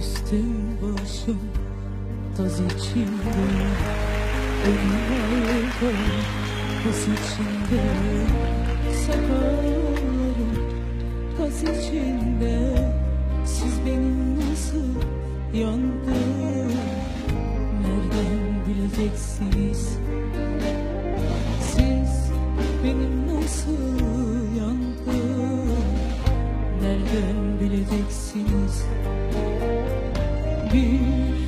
Üstüm başım taz içinde arkam taz içinde. Sakallarım taz içinde Siz benim nasıl yandım Nereden bileceksiniz? Siz benim nasıl yandım Nereden bileceksiniz bir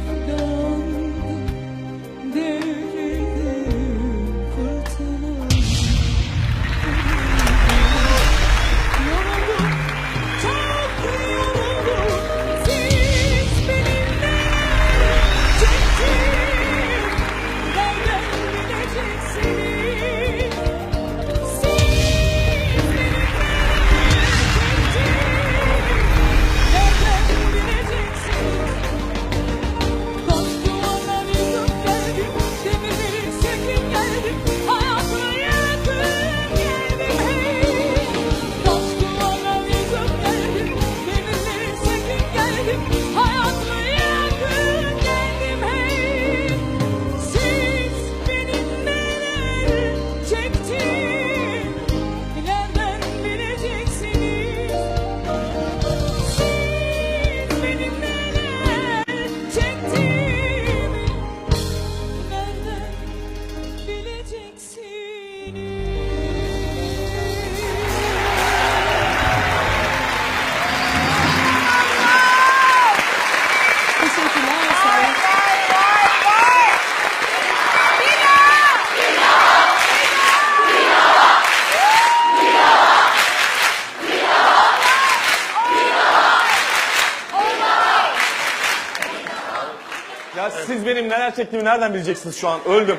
Ya siz benim neler çektiğimi nereden bileceksiniz şu an? Öldüm.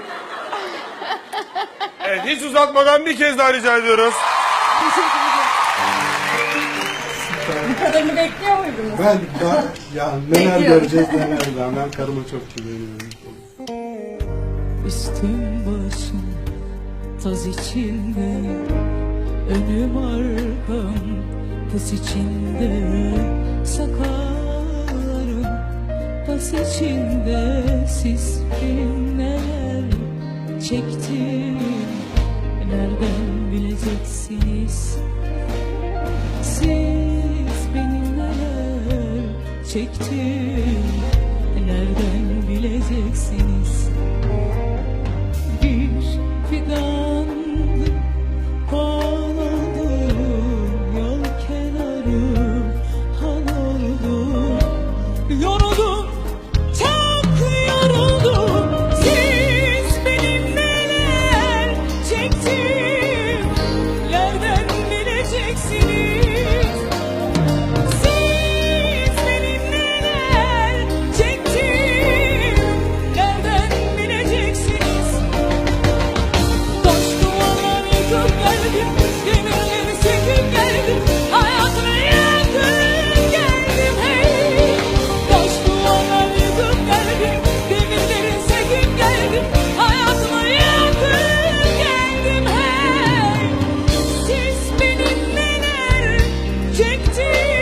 Evet hiç uzatmadan bir kez daha rica ediyoruz. Bu kadarını bekliyor muydunuz? Ben daha ya neler Bekliyorum. göreceğiz neler ben, ben karıma çok güveniyorum. Üstüm başım taz içinde Önüm arkam taz içinde Sakallarım taz içinde benim neler çektim Nereden bileceksiniz? Siz benim neler çektim cheese.